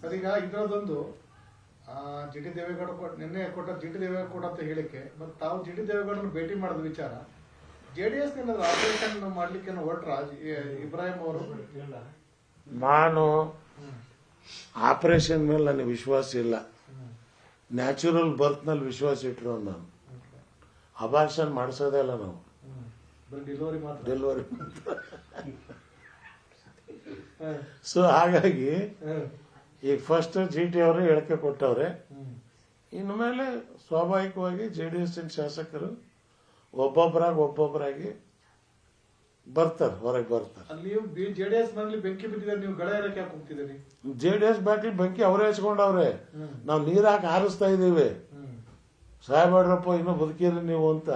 Sir ಈಗ ಇದರದೊಂದು G T Deve Gowda ಕೊಟ್- ನಿನ್ನೆ ಕೊಟ್ಟ ಜಿ ಟಿ ದೇವೇಗೌಡ ಅಂತ ಹೇಳಿಕೆ ಮತ್ತು ತಾವು ಜಿ ಟಿ ದೇವೇಗೌಡನ ಭೇಟಿ ಮಾಡಿದ ವಿಚಾರ. ಜೆ ಡಿ ಎಸ್ ಏನಾದ್ರು ಆಪರೇಷನ್ ಮಾಡ್ಲಿಕ್ಕೆ ಹೊರಟ್ರ? ಇಬ್ರಾಹಿಂ ಅವರು? ನಾನು ಆಪರೇಷನ್ ಮೇಲೆ ನನಗೆ ವಿಶ್ವಾಸ ಇಲ್ಲ. ನ್ಯಾಚುರಲ್ ಬರ್ತ್ನಲ್ಲಿ ವಿಶ್ವಾಸ ಇಟ್ಟರು ನಾನು. ಅಬಾರ್ಷನ್ ಮಾಡಿಸೋದೇ ಅಲ್ಲ ನಾವು. ಡೆಲಿವರಿ ಮಾತ್ರ. ಡೆಲಿವರಿ ಸೊ ಹಾಗಾಗಿ ಈಗ ಫಸ್ಟ್ ಜಿ ಟಿ ಅವರು ಹೇಳಿಕೆ ಕೊಟ್ಟವ್ರೆ. ಇನ್ನು ಮೇಲೆ ಸ್ವಾಭಾವಿಕವಾಗಿ ಜೆ ಡಿ ಎಸ್ ಶಾಸಕರು ಒಬ್ಬೊಬ್ಬರಾಗಿ ಒಬ್ಬೊಬ್ಬರಾಗಿ ಬರ್ತಾರೆ ಹೊರಗೆ ಬರ್ತಾರೆ. ಜೆ ಡಿ ಎಸ್ ಬೆಂಕಿ ಬಿಟ್ಟಿದ್ದಾರೆ ನೀವು ಗಳ ಯಾಕೆ ಹೋಗ್ತಿದ್ದೀರಿ? ಜೆ ಡಿ ಎಸ್ ಬೆಂಕಿ ಅವರೇ ಹಚ್ಕೊಂಡವ್ರೆ. ನಾವು ನೀರ್ ಹಾಕಿ ಹಾರಿಸ್ತಾ ಇದ್ದೀವಿ. ಹ್ಮ್. ಸಾಹೇಬ್ರಪ್ಪ ಇನ್ನೂ ಬದುಕಿರಿ ನೀವು ಅಂತ.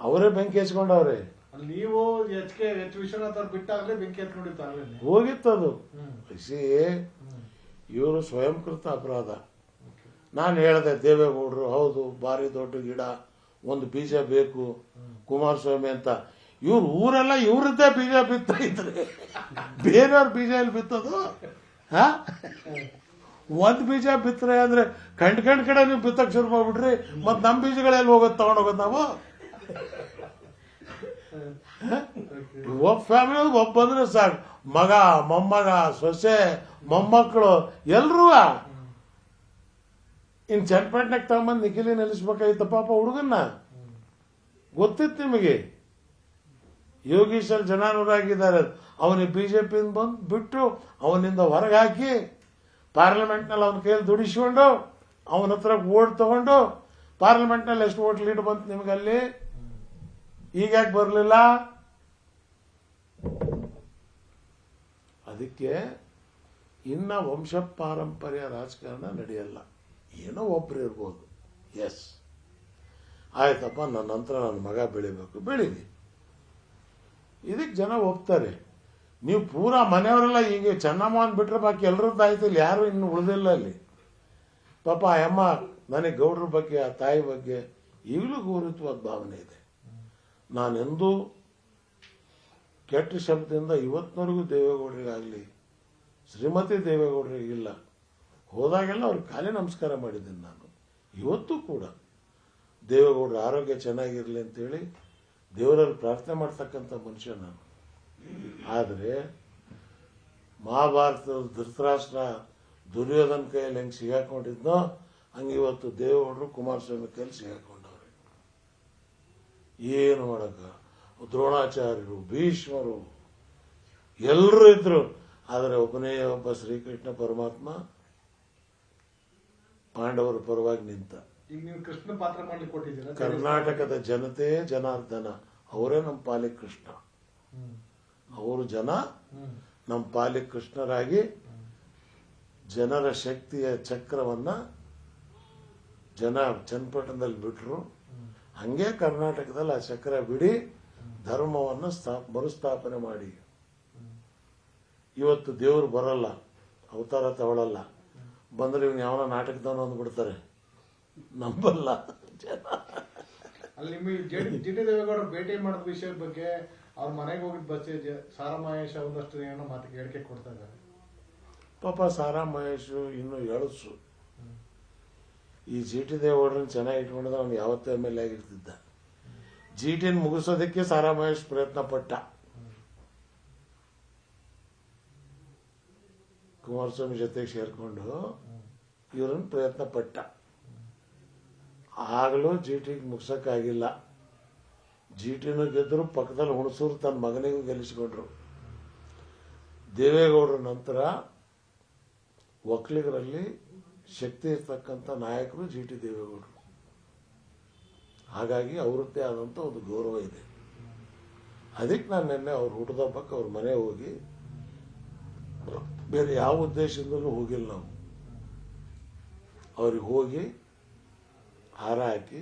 ಅವರೇ ಬೆಂಕಿ ಹಚ್ಕೊಂಡವ್ರೆ. ನೀವು ಎಚ್ ಕೆ ಎಚ್ ವಿಶ್ವನಾಥ್ ಅವ್ರು ಬಿಟ್ಟಾಗಲೇ ಬೆಂಕಿ ಎತ್ ನೋಡಿತ್ತು ಹೋಗಿತ್ತದು ಸಿ ಇವರು ಇವರು ಸ್ವಯಂಕೃತ ಅಪರಾಧ. ನಾನು ಹೇಳಿದೆ ದೇವೇಗೌಡರು ಹೌದು ಭಾರಿ ದೊಡ್ಡ ಗಿಡ ಒಂದು ಬೀಜ ಬೇಕು ಕುಮಾರಸ್ವಾಮಿ ಅಂತ. ಇವ್ರು ಊರೆಲ್ಲ ಇವ್ರದ್ದೇ ಬೀಜ ಬಿತ್ತ ಇದ್ರೆ ಬೇರೆಯವ್ರ ಬೀಜ ಎಲ್ಲಿ ಬಿತ್ತದು? ಹಾ? ಒಂದ್ ಬೀಜ ಬಿತ್ತರೆ ಅಂದ್ರೆ ಕಂಡ್ ಕಂಡ್ ಕಡೆ ನೀವು ಬಿತ್ತಕ್ ಶುರು ಮಾಡ್ಬಿಡ್ರಿ ಮತ್ ನಮ್ ಬೀಜಗಳೆಲ್ಲಿ ಹೋಗೋದು ತಗೊಂಡೋಗೋದು ನಾವು? ಒಬ್ಬ ಫ್ಯಾಮಿಲಿ ಒಬ್ಬ ಬಂದ್ರೆ ಸಾಕು. ಮಗ, ಮೊಮ್ಮಗ, ಸೊಸೆ, ಮೊಮ್ಮಕ್ಕಳು, ಎಲ್ರೂ. ಇನ್ ಚನ್ನಪಟ್ಟಣಕ್ಕೆ ತಗೊಂಬಂದು ನಿಖಿಲಿ ನಿಲ್ಲಿಸ್ಬೇಕಾಗಿತ್ತು ಪಾಪ ಹುಡುಗನ್ನ. ಗೊತ್ತಿತ್ತು ನಿಮಗೆ. ಯೋಗೀಶ್ವರ್ ಜನಾನುರಾಗಿದ್ದಾರೆ. ಅವನಿಗೆ ಬಿಜೆಪಿಯಿಂದ ಬಂದು ಬಿಟ್ಟು ಅವನಿಂದ ಹೊರಗೆ ಹಾಕಿ ಪಾರ್ಲಿಮೆಂಟ್ನಲ್ಲಿ ಅವನ ಕೈಯಲ್ಲಿ ದುಡಿಸ್ಕೊಂಡು ಅವನ ಹತ್ರ ಓಟ್ ತಗೊಂಡು ಪಾರ್ಲಿಮೆಂಟ್ನಲ್ಲಿ ಎಷ್ಟು ಓಟ್ ಲೀಡ್ ಬಂತು ನಿಮಗೆ ಅಲ್ಲಿ ಈಗ ಯಾಕೆ ಬರಲಿಲ್ಲ? ಅದಕ್ಕೆ ಇನ್ನ ವಂಶ ಪಾರಂಪರ್ಯ ರಾಜಕಾರಣ ನಡೆಯಲ್ಲ. ಏನೋ ಒಬ್ರು ಇರ್ಬೋದು. ಎಸ್ ಆಯ್ತಪ್ಪ ನನ್ನ ನಂತರ ನನ್ನ ಮಗ ಬೆಳಿಬೇಕು. ಬೆಳೀಲಿ. ಇದಕ್ಕೆ ಜನ ಒಪ್ತಾರೆ. ನೀವು ಪೂರಾ ಮನೆಯವರೆಲ್ಲ ಹೀಗೆ ಚೆನ್ನಮ್ಮ ಅಂದ್ಬಿಟ್ರೆ ಬಾಕಿ ಎಲ್ಲರೂ ಆಯ್ತು ಇಲ್ಲಿ ಯಾರು ಇನ್ನು ಉಳಿದಿಲ್ಲ ಅಲ್ಲಿ. ಪಾಪ ಆ ಅಮ್ಮ, ನನಗೆ ಗೌಡ್ರ ಬಗ್ಗೆ, ಆ ತಾಯಿ ಬಗ್ಗೆ ಈಗಲೂ ಗೌರವತ್ವದ ಭಾವನೆ ಇದೆ. ನಾನೆಂದೂ ಕೆಟ್ಟ ಶಬ್ದದಿಂದ ಇವತ್ತಿನವರೆಗೂ ದೇವೇಗೌಡರಿಗಾಗಲಿ, ಶ್ರೀಮತಿ ದೇವೇಗೌಡರಿಗಿಲ್ಲ ಹೋದಾಗೆಲ್ಲ ಅವ್ರ ಕಾಲೇ ನಮಸ್ಕಾರ ಮಾಡಿದ್ದೀನಿ ನಾನು. ಇವತ್ತು ಕೂಡ ದೇವೇಗೌಡರ ಆರೋಗ್ಯ ಚೆನ್ನಾಗಿರಲಿ ಅಂತೇಳಿ ದೇವರಲ್ಲಿ ಪ್ರಾರ್ಥನೆ ಮಾಡ್ತಕ್ಕಂಥ ಮನುಷ್ಯ ನಾನು. ಆದರೆ ಮಹಾಭಾರತದ ಧೃತರಾಷ್ಟ್ರ ದುರ್ಯೋಧನ ಕೈಯಲ್ಲಿ ಹೆಂಗೆ ಸಿಗಾಕೊಂಡಿದ್ನೋ ಹಂಗೆ ಇವತ್ತು ದೇವೇಗೌಡರು ಕುಮಾರಸ್ವಾಮಿ ಕೈಯಲ್ಲಿ ಸಿಗಾಕೊಂಡವ್ರೆ ಏನು ಮಾಡಕ? ದ್ರೋಣಾಚಾರ್ಯರು ಭೀಷ್ಮರು ಎಲ್ಲರೂ ಇದ್ರು. ಆದರೆ ಒಬ್ಬನೇ ಒಬ್ಬ ಶ್ರೀಕೃಷ್ಣ ಪರಮಾತ್ಮ ಪಾಂಡವರ ಪರವಾಗಿ ನಿಂತ. ಈಗ ನೀವು ಕೃಷ್ಣ ಪಾತ್ರ ಮಾಡಿ ಕೊಟ್ಟಿದ್ದೀರಾ? ಕರ್ನಾಟಕದ ಜನತೆ ಜನಾರ್ದನ. ಅವರೇ ನಮ್ಮ ಪಾಲಿಗೆ ಕೃಷ್ಣ ಅವರು ಜನ ನಮ್ಮ ಪಾಲಿಗೆ ಕೃಷ್ಣರಾಗಿ ಜನರ ಶಕ್ತಿಯ ಚಕ್ರವನ್ನ ಜನ ಚನ್ನಪಟ್ಟಣದಲ್ಲಿ ಬಿಟ್ರು. ಹಂಗೆ ಕರ್ನಾಟಕದಲ್ಲಿ ಆ ಚಕ್ರ ಬಿಡಿ ಧರ್ಮವನ್ನು ಸ್ಥಾ ಮರುಸ್ಥಾಪನೆ ಮಾಡಿ. ಇವತ್ತು ದೇವರು ಬರಲ್ಲ ಅವತಾರ ತಗೊಳ್ಳಲ್ಲ ಬಂದ್ರೆ ಇವ್ನು ಯಾವನ ನಾಟಕದವನು ಅಂದ್ಬಿಡ್ತಾರೆ. ನಂಬಲ್ಲ. ಜನ ಅಲ್ಲಿ ಟಿ ದೇವೇಗೌಡ ಭೇಟಿ ಮಾಡಿದ ವಿಷಯದ ಬಗ್ಗೆ ಅವ್ರ ಮನೆಗೆ ಹೋಗಿದ್ ಬಸ್ ಸಾರಾ ಮಹೇಶ್ ಒಂದಷ್ಟು ಏನೋ ಮಾತು ಹೇಳಿಕೆ ಕೊಡ್ತಾ ಇದ್ದಾರೆ. ಪಾಪ ಸಾರಾಮಹೇಶ್ ಇನ್ನು ಎಳಸು. ಈ ಜಿ ಟಿ ಚೆನ್ನಾಗಿ ಇಟ್ಕೊಂಡಿದ್ರೆ ಅವ್ನು ಯಾವತ್ತೂ ಮೇಲೆ ಆಗಿರ್ತಿದ್ದ. ಜಿ ಮುಗಿಸೋದಕ್ಕೆ ಸಾರಾ ಮಹೇಶ್ ಪ್ರಯತ್ನ ಪಟ್ಟ. ಕುಮಾರಸ್ವಾಮಿ ಜೊತೆಗೆ ಸೇರ್ಕೊಂಡು ಇವ್ರನ್ನ ಪ್ರಯತ್ನ ಪಟ್ಟ. ಆಗಲೂ ಜಿ ಟಿಗೆ ಮುಗಿಸೋಕ್ಕಾಗಿಲ್ಲ. ಜಿ ಟಿನೂ ಗೆದ್ರು ಪಕ್ಕದಲ್ಲಿ ಹುಣಸೂರು ತನ್ನ ಮಗನಿಗೂ ಗೆಲ್ಲಿಸಿಕೊಂಡ್ರು. ದೇವೇಗೌಡರ ನಂತರ ಒಕ್ಕಲಿಗರಲ್ಲಿ ಶಕ್ತಿ ಇರ್ತಕ್ಕಂಥ ನಾಯಕರು ಜಿ ಟಿ ದೇವೇಗೌಡರು. ಹಾಗಾಗಿ ಅವರದ್ದೇ ಆದಂಥ ಒಂದು ಗೌರವ ಇದೆ. ಅದಕ್ಕೆ ನಾನು ನಿನ್ನೆ ಅವ್ರ ಹುಟ್ಟದಬ್ಬಕ್ಕೆ ಅವ್ರ ಮನೆ ಹೋಗಿ ಬೇರೆ ಯಾವ ಉದ್ದೇಶದಿಂದಲೂ ಹೋಗಿಲ್ಲ ನಾವು. ಅವ್ರಿಗೆ ಹೋಗಿ ಹಾರ ಹಾಕಿ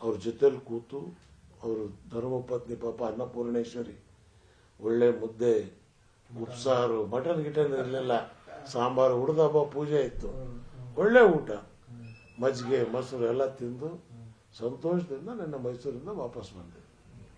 ಅವ್ರ ಜೊತೆಲಿ ಕೂತು ಅವರು ಧರ್ಮಪತ್ನಿ ಪಾಪ ಅನ್ನಪೂರ್ಣೇಶ್ವರಿ ಒಳ್ಳೆ ಮುದ್ದೆ ಉಪ್ಸಾರು, ಮಟನ್ ಗಿಟನ್ ಇರಲಿಲ್ಲ. ಸಾಂಬಾರು ಹುಡ್ದ ಹಬ್ಬ ಪೂಜೆ ಇತ್ತು. ಒಳ್ಳೆ ಊಟ. ಮಜ್ಜಿಗೆ ಮೊಸರು ಎಲ್ಲ ತಿಂದು ಸಂತೋಷದಿಂದ ನನ್ನ ಮೈಸೂರಿಂದ ವಾಪಸ್ ಬಂದೆ.